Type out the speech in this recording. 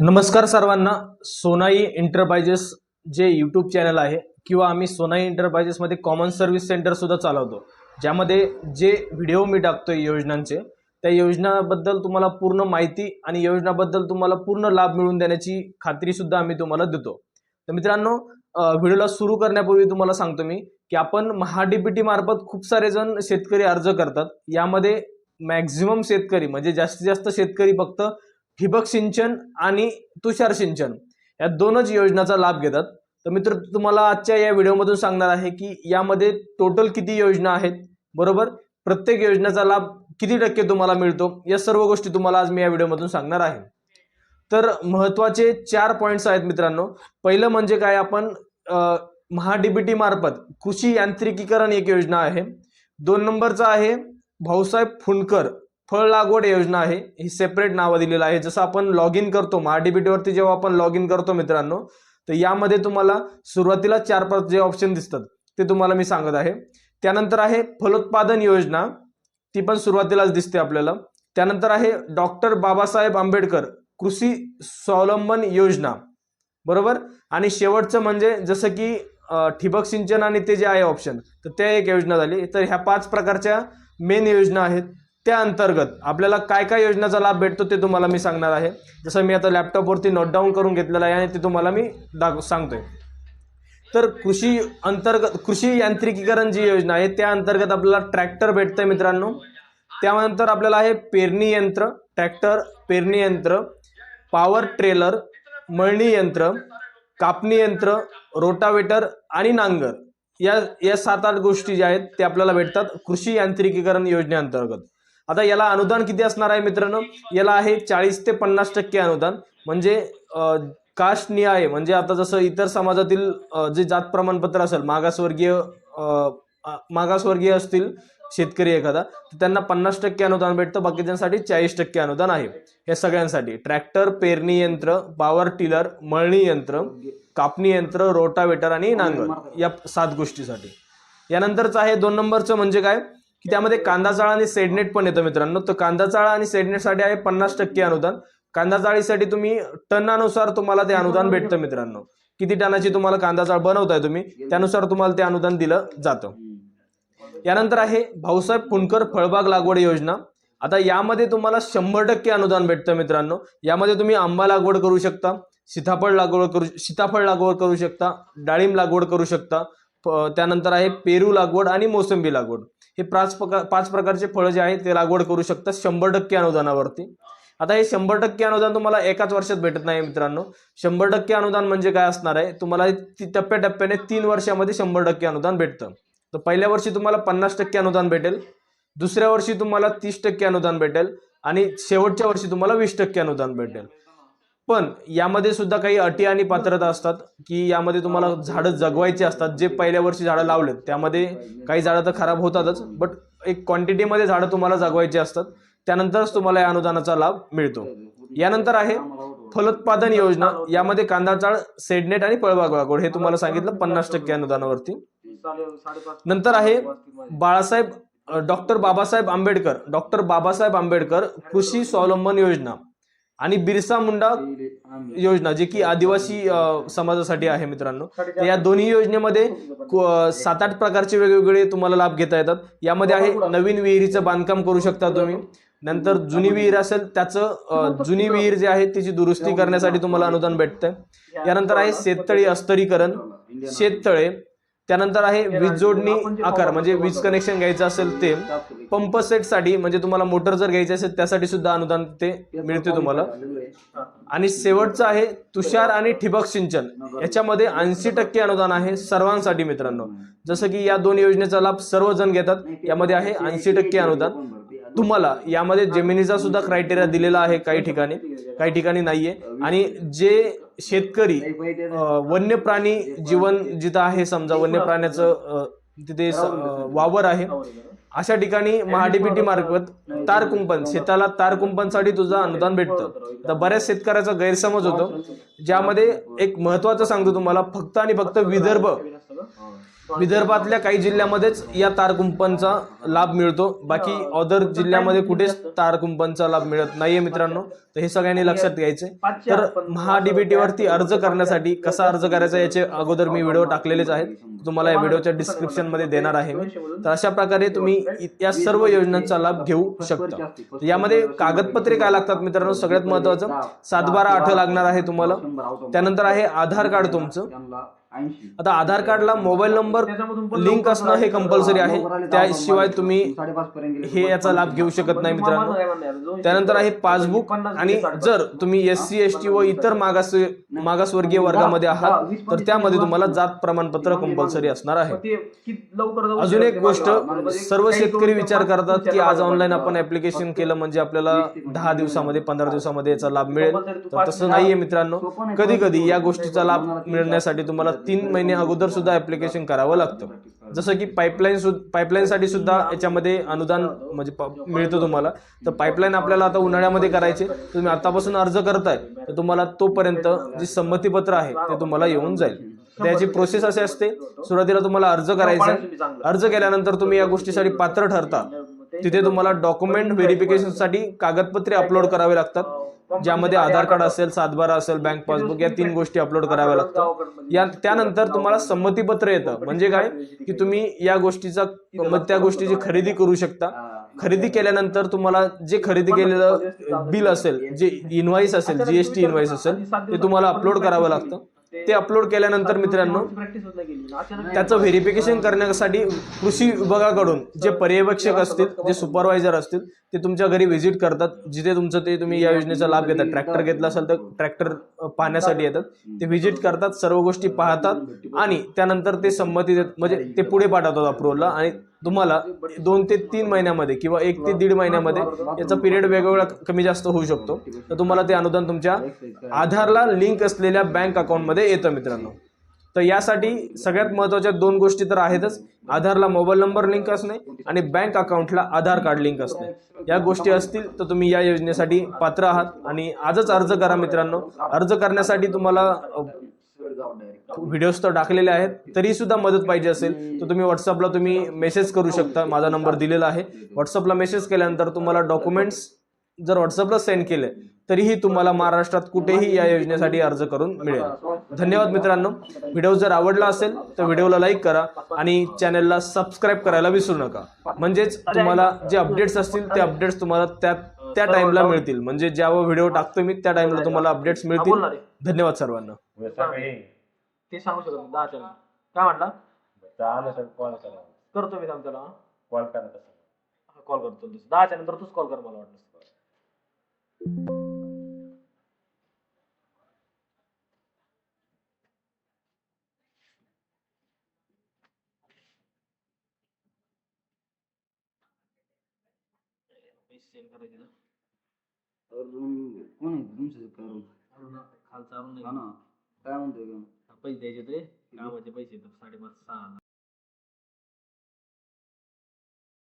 नमस्कार सर्वांना सोनाई एंटरप्राइजेस जे यूट्यूब चॅनल आहे किंवा आम्ही सोनाई एंटरप्राइजेसमध्ये कॉमन सर्व्हिस सेंटरसुद्धा चालवतो ज्यामध्ये जे व्हिडिओ मी टाकतो योजनांचे त्या योजनाबद्दल तुम्हाला पूर्ण माहिती आणि योजनाबद्दल तुम्हाला पूर्ण लाभ मिळवून देण्याची खात्रीसुद्धा आम्ही तुम्हाला देतो. तर मित्रांनो व्हिडिओला सुरू करण्यापूर्वी तुम्हाला सांगतो मी की आपण महाडीपीटी मार्फत खूप सारे जण शेतकरी अर्ज करतात. यामध्ये मॅक्झिमम शेतकरी म्हणजे जास्तीत जास्त शेतकरी फक्त ठिबक सिंचन आणि तुषार सिंचन या दोनच योजनाचा लाभ घेतात. तर मित्र तुम्हाला आजच्या या व्हिडिओमधून सांगणार आहे की यामध्ये टोटल किती योजना आहेत बरोबर? प्रत्येक योजनेचा लाभ किती टक्के तुम्हाला मिळतो? या सर्व गोष्टी तुम्हाला आज मी या व्हिडिओमधून सांगणार आहे. तर महत्त्वाचे चार पॉईंट्स आहेत मित्रांनो. पहिलं म्हणजे काय? आपण महाडीबीटी मार्फत कृषी यांत्रिकीकरण एक योजना आहे. दोन नंबरचा आहे भाऊसाहेब फुंडकर. फळ लागवड योजना आहे. ही सेपरेट नावं दिलेलं आहे. जसं आपण लॉग इन करतो महाडीबीटीवरती जेव्हा आपण लॉग इन करतो मित्रांनो तर यामध्ये तुम्हाला सुरुवातीला चार पाच जे ऑप्शन दिसतात ते तुम्हाला मी सांगत आहे. त्यानंतर आहे फलोत्पादन योजना. ती पण सुरुवातीलाच दिसते आपल्याला. त्यानंतर आहे डॉक्टर बाबासाहेब आंबेडकर कृषी स्वावलंबन योजना. बरोबर? आणि शेवटचं म्हणजे जसं की ठिबक सिंचन आणि ते जे आहे ऑप्शन तर त्या एक योजना झाली. तर ह्या पाच प्रकारच्या मेन योजना आहेत. त्या अंतर्गत आपल्याला काय काय योजनाचा लाभ भेटतो ते तुम्हाला मी सांगणार आहे. जसं मी आता लॅपटॉपवरती नोट डाऊन करून घेतलेलं आहे आणि ते तुम्हाला मी दाख सांगतोय. तर कृषी अंतर्गत कृषी यांत्रिकीकरण जी योजना आहे त्या अंतर्गत आपल्याला ट्रॅक्टर भेटतंय मित्रांनो. त्यानंतर आपल्याला आहे पेरणी यंत्र ट्रॅक्टर पेरणी यंत्र पॉवर ट्रेलर मळणी यंत्र कापणी यंत्र रोटावेटर आणि नांगर. या या सात आठ गोष्टी ज्या आहेत ते आपल्याला भेटतात कृषी यांत्रिकीकरण योजनेअंतर्गत. आता याला अनुदान किती असणार आहे मित्रांनो? याला आहे चाळीस ते पन्नास टक्के अनुदान. म्हणजे कास्ट निहाय म्हणजे आता जसं इतर समाजातील जे जात प्रमाणपत्र असेल मागासवर्गीय मागासवर्गीय असतील शेतकरी एखादा तर त्यांना पन्नास टक्के अनुदान भेटतं. बाकीच्यांसाठी चाळीस टक्के अनुदान आहे. हे सगळ्यांसाठी. ट्रॅक्टर पेरणी यंत्र पॉवर टिलर मळणी यंत्र कापणी यंत्र रोटावेटर आणि नांगर. या सात गोष्टीसाठी. यानंतरचं आहे दोन नंबरचं म्हणजे काय? की त्यामध्ये कांदा चाळा आणि सेडनेट पण येतं मित्रांनो. तर कांदा चाळा आणि सेडनेटसाठी आहे पन्नास टक्के अनुदान. कांदा चाळीसाठी तुम्ही टनानुसार तुम्हाला ते अनुदान भेटतं मित्रांनो. किती टनाची तुम्हाला कांदा चाळ बनवताय तुम्ही त्यानुसार तुम्हाला ते अनुदान दिलं जातं. यानंतर आहे भाऊसाहेब फुंडकर फळबाग लागवड योजना. आता यामध्ये तुम्हाला शंभर टक्के अनुदान भेटतं मित्रांनो. यामध्ये तुम्ही आंबा लागवड करू शकता सीताफळ लागवड करू सीताफळ लागवड करू शकता डाळिंब लागवड करू शकता. त्यानंतर आहे पेरू लागवड आणि मोसंबी लागवड. हे पाच प्रकार पाच प्रकारचे फळं जे आहेत ते लागवड करू शकतात शंभर टक्के अनुदानावरती. आता हे शंभर टक्के अनुदान तुम्हाला एकाच वर्षात भेटत नाही मित्रांनो. शंभर टक्के अनुदान म्हणजे काय असणार आहे? तुम्हाला हे ती- टप्प्याटप्प्याने तीन वर्षामध्ये शंभर टक्के अनुदान भेटतं. तर पहिल्या वर्षी तुम्हाला पन्नास टक्के अनुदान भेटेल. दुसऱ्या वर्षी तुम्हाला तीस टक्के अनुदान भेटेल. आणि शेवटच्या वर्षी तुम्हाला वीस टक्के अनुदान भेटेल. पण यामध्ये सुद्धा काही अटी आणि पात्रता असतात की यामध्ये तुम्हाला झाडं जगवायची असतात जे पहिल्या वर्षी झाडं लावलेत त्यामध्ये काही झाडं तर खराब होतातच बट एक क्वांटिटीमध्ये झाडं तुम्हाला जगवायची असतात त्यानंतरच तुम्हाला या अनुदानाचा लाभ मिळतो. यानंतर आहे फलोत्पादन योजना यामध्ये कांदा चाळ सेडनेट आणि पळबाग लागवड हे तुम्हाला सांगितलं पन्नास टक्के अनुदानावरती. नंतर आहे बाळासाहेब डॉक्टर बाबासाहेब आंबेडकर डॉक्टर बाबासाहेब आंबेडकर कृषी स्वावलंबन योजना. आणि बिरसा मुंडा योजना जे की आदिवासी समाजासाठी आहे मित्रांनो. तर या दोन्ही योजनेमध्ये सात आठ प्रकारचे वेगवेगळे तुम्हाला लाभ घेता येतात. यामध्ये आहे नवीन विहिरीचं बांधकाम करू शकता तुम्ही. नंतर जुनी विहीर असेल त्याचं जुनी विहीर जे आहे त्याची दुरुस्ती करण्यासाठी तुम्हाला अनुदान भेटतंय. यानंतर आहे शेततळी अस्तरीकरण. शेततळे त्यानंतर आहे वीज जोडणी आकार म्हणजे वीज कनेक्शन घ्यायचं असेल ते पंप सेटसाठी म्हणजे तुम्हाला मोटर जर घ्यायची असेल त्यासाठी सुद्धा अनुदान ते मिळते तुम्हाला. आणि शेवटचं आहे तुषार आणि ठिबक सिंचन. याच्यामध्ये ऐंशी टक्के अनुदान आहे सर्वांसाठी मित्रांनो. जसं की या दोन योजनेचा लाभ सर्वजण घेतात. यामध्ये आहे ऐंशी टक्के अनुदान. तुम्हाला यामध्ये जमिनीचा सुद्धा क्रायटेरिया दिलेला आहे काही ठिकाणी. काही ठिकाणी नाहीये. आणि जे शेतकरी वन्य प्राणी जीवन जिथं आहे समजा वन्य प्राण्याचं तिथे वावर आहे अशा ठिकाणी महाडीबीटी मार्फत तार कुंपण शेताला तार कुंपणसाठी तुझं अनुदान भेटतं. तर बऱ्याच शेतकऱ्याचा गैरसमज होतो. ज्यामध्ये एक महत्वाचं सांगतो तुम्हाला फक्त आणि फक्त विदर्भ. विदर्भातल्या काही जिल्ह्यामध्येच या तार कुंपणचा लाभ मिळतो. बाकी अदर जिल्ह्यामध्ये कुठेच तार कुंपणचा लाभ मिळत नाहीये मित्रांनो. तर हे सगळ्यांनी लक्षात घ्यायचे तर महाडीबीटी वरती अर्ज करण्यासाठी कसा अर्ज करायचा याचे अगोदर मी व्हिडिओ टाकलेलेच आहेत तुम्हाला या व्हिडिओच्या डिस्क्रिप्शनमध्ये देणार आहे. मी तर अशा प्रकारे तुम्ही या सर्व योजनांचा लाभ घेऊ शकता. यामध्ये कागदपत्रे काय लागतात मित्रांनो? सगळ्यात महत्वाचं सातबारा आठ लागणार आहे तुम्हाला. त्यानंतर आहे आधार कार्ड तुमचं. आता आधार कार्डला मोबाईल नंबर लिंक असणं हे कंपल्सरी आहे. त्याशिवाय तुम्ही हे याचा लाभ घेऊ शकत नाही मित्रांनो. त्यानंतर आहे पासबुक आणि जर तुम्ही एस सी एस टी व इतर मागास मागासवर्गीय वर्गामध्ये आहात तर त्यामध्ये तुम्हाला जात प्रमाणपत्र कंपल्सरी असणार आहे. अजून एक गोष्ट सर्व शेतकरी विचार करतात की आज ऑनलाईन आपण ऍप्लिकेशन केलं म्हणजे आपल्याला दहा दिवसामध्ये पंधरा दिवसामध्ये याचा लाभ मिळेल. तर तसं नाहीये मित्रांनो. कधी कधी या गोष्टीचा लाभ मिळण्यासाठी तुम्हाला तीन महिने अगोदर सुद्धा ऍप्लिकेशन करावं लागतं. जसं की पाईपलाईन पाईपलाईन साठी सुद्धा याच्यामध्ये अनुदान म्हणजे मिळतं तुम्हाला. तर पाईपलाईन आपल्याला आता उन्हाळ्यामध्ये करायचे. तुम्ही आतापासून अर्ज करताय तर तुम्हाला तोपर्यंत जे संमतीपत्र आहे ते तुम्हाला येऊन जाईल. त्याची प्रोसेस अशी असते सुरुवातीला तुम्हाला अर्ज करायचा अर्ज केल्यानंतर तुम्ही या गोष्टीसाठी पात्र ठरता. तिथे तुम्हाला डॉक्युमेंट व्हेरिफिकेशनसाठी कागदपत्रे अपलोड करावे लागतात. ज्यामध्ये आधार कार्ड असेल सातबारा असेल बँक पासबुक या तीन गोष्टी अपलोड कराव्या लागतात. या त्यानंतर तुम्हाला संमतीपत्र येतं. म्हणजे काय? की तुम्ही या गोष्टीचा मग त्या गोष्टीची खरेदी करू शकता. खरेदी केल्यानंतर तुम्हाला जे खरेदी केलेलं बिल असेल जे इनव्हाईस असेल जीएसटी इनवाईस असेल ते तुम्हाला अपलोड करावं लागतं. ते अपलोड केल्यानंतर मित्रांनो त्याचं व्हेरिफिकेशन करण्यासाठी कृषी विभागाकडून जे पर्यवेक्षक असतील जे सुपरवायझर असतील ते तुमच्या घरी व्हिजिट करतात. जिथे तुमचं ते तुम्ही या योजनेचा लाभ घेतात. ट्रॅक्टर घेतला असेल तर ट्रॅक्टर पाहण्यासाठी येतात. ते व्हिजिट करतात सर्व गोष्टी पाहतात आणि त्यानंतर ते संमती देत म्हणजे ते पुढे पाठवतात अप्रुव्हलला आणि तुम्हाला दोन ते तीन महिन्यामध्ये किंवा एक ते दीड महिन्यामध्ये याचा पिरियड वेगवेगळा कमी जास्त होऊ शकतो. तर तुम्हाला ते अनुदान तुमच्या आधारला लिंक असलेल्या बँक अकाउंटमध्ये येतं मित्रांनो. तर यासाठी सगळ्यात महत्त्वाच्या दोन गोष्टी तर आहेतच. आधारला मोबाईल नंबर लिंक असणे आणि बँक अकाउंटला आधार कार्ड लिंक असणे. या गोष्टी असतील तर तुम्ही या योजनेसाठी पात्र आहात. आणि आजच अर्ज करा मित्रांनो. अर्ज करण्यासाठी तुम्हाला व्हिडिओज तर टाकलेले आहेत तरी सुद्धा मदत पाहिजे असेल तर तुम्ही व्हॉट्सअपला तुम्ही मेसेज करू शकता. माझा नंबर दिलेला आहे. व्हॉट्सअपला मेसेज केल्यानंतर तुम्हाला डॉक्युमेंट्स जर व्हॉट्सअपला सेंड केले तरीही तुम्हाला महाराष्ट्रात कुठेही या योजनेसाठी अर्ज करून मिळेल. धन्यवाद मित्रांनो. व्हिडिओ जर आवडला असेल तर व्हिडिओला लाईक करा आणि चॅनलला सबस्क्राईब करायला विसरू नका. म्हणजेच तुम्हाला जे अपडेट्स असतील ते अपडेट्स तुम्हाला त्या त्या टाइमला मिळतील. म्हणजे जेव्हा व्हिडिओ टाकतो मी त्या टाइमला तुम्हाला अपडेट्स मिळतील. धन्यवाद सर्वांना. ते सांगू शकत नाही, दहा चॅनल काय म्हटला? कॉल करा. करतो मी थांब त्याला कॉल करा तसं. कॉल करतो दहा नंतर तूच कॉल कर मला वाटलं पैसे सेंड करायचे. ना कोण आहे? तुमचं करून खालचा हा ना. काय म्हणतोय का पैसे द्यायचे ते कामाचे पैसे साडेपाच सहा